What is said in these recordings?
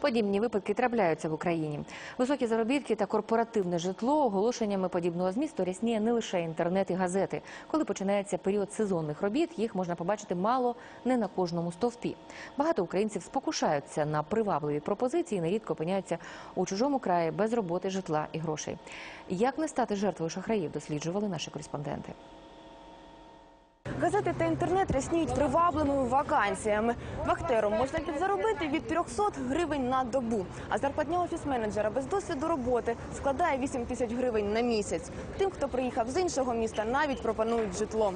Подібні випадки трапляються в Україні. Високі заробітки та корпоративне житло оголошеннями подібного змісту рясніє не лише інтернет і газети. Коли починається період сезонних робіт, їх можна побачити мало не на кожному стовпі. Багато українців спокушаються на привабливі пропозиції, і нерідко опиняються у чужому краї без роботи, житла і грошей. Як не стати жертвою шахраїв, досліджували наші кореспонденти. Газети та інтернет рясніють привабливими вакансіями. Вахтером можна підзаробити від 300 гривень на добу. А зарплатня офіс-менеджера без досвіду роботи складає 8 тисяч гривень на місяць. Тим, хто приїхав з іншого міста, навіть пропонують житло.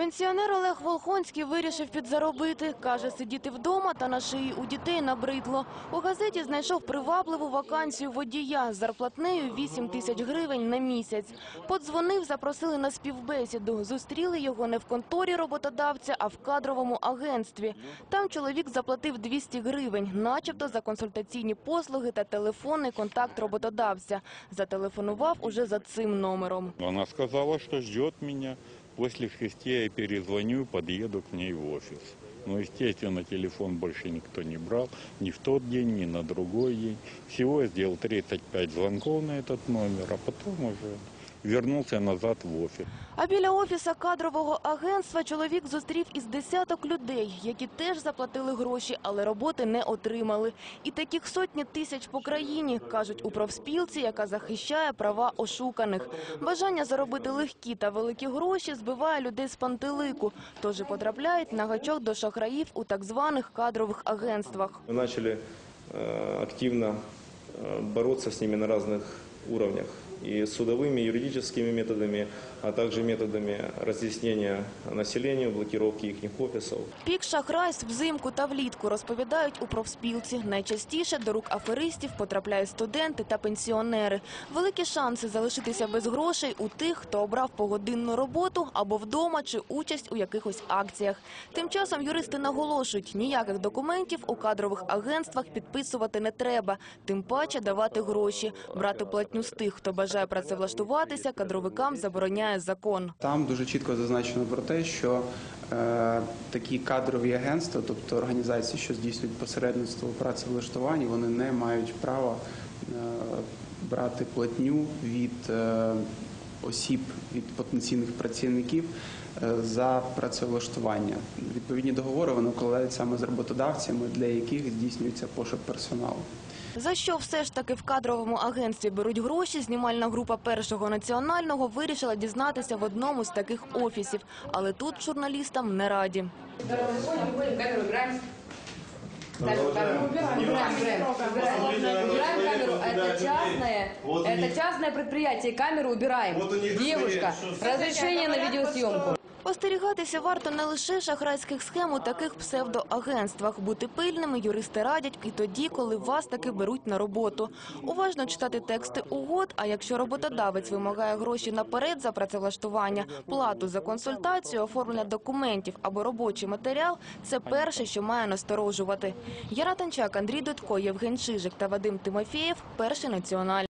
Пенсіонер Олег Волхонський вирішив підзаробити. Каже, сидіти вдома та на шиї у дітей набридло. У газеті знайшов привабливу вакансію водія з зарплатнею 8 тисяч гривень на місяць. Подзвонив, запросили на співбесіду. Зустріли його не в конторі роботодавця, а в кадровому агентстві. Там чоловік заплатив 200 гривень, начебто за консультаційні послуги та телефонний контакт роботодавця. Зателефонував уже за цим номером. Она сказала, что ждет меня. После шести я перезвоню и подъеду к ней в офис. Но, естественно, телефон больше никто не брал. Ни в тот день, ни на другой день. Всего я сделал 35 звонков на этот номер, а потом уже вернулся назад в офис. А біля офіса кадрового агентства чоловік зустрів із десяток людей, які теж заплатили гроші, але роботи не отримали. І таких сотні тисяч по країні, кажуть у профспілці, яка захищає права ошуканих. Бажання заробити легкі та великі гроші збиває людей з пантелику, тож і потрапляють на гачок до шахраїв у так званих кадрових агентствах. Мы начали э, активно э, бороться с ними на разных уровнях. И судовыми, юридическими методами, а также методами разъяснения населению, блокировки их офисов. Пік шахрайств взимку та влітку розповідають у профспілці. Найчастіше до рук аферистів потрапляють студенти та пенсіонери. Великі шанси залишитися без грошей у тих, хто обрав погодинну роботу або вдома чи участь у якихось акціях. Тим часом юристи наголошують, ніяких документів у кадрових агентствах підписувати не треба, тим паче давати гроші. Брати платню з тих, хто бажає працевлаштуватися, кадровикам забороняє закон. Там дуже чітко зазначено про те, що е, такі кадрові агентства, тобто організації, що здійснюють посередництво у працевлаштуванні, вони не мають права е, брати платню від е, осіб, від потенційних працівників за працевлаштування. Відповідні договори вони укладають саме з роботодавцями, для яких здійснюється пошук персоналу. За що все ж таки в кадровому агентстві беруть гроші, знімальна група першого національного вирішила дізнатися в одному з таких офісів. Але тут журналістам не раді. Камеру убираем. Камеру, камеру. Убираем, убираем, убираем. Убираем, убираем камеру. Это частное, это частное предприятие. Камеру убираем. Девушка, разрешение на видеосъемку. Остерігатися варто не лише шахрайських схем у таких псевдоагентствах. Бути пильними юристи радять і тоді, коли вас таки беруть на роботу. Уважно читати тексти угод, а якщо роботодавець вимагає гроші наперед за працевлаштування, плату за консультацію, оформлення документів або робочий матеріал – це перше, що має насторожувати. Яна Танчак, Андрій Дудко, Євген Чижик та Вадим Тимофєєв – Перший національний.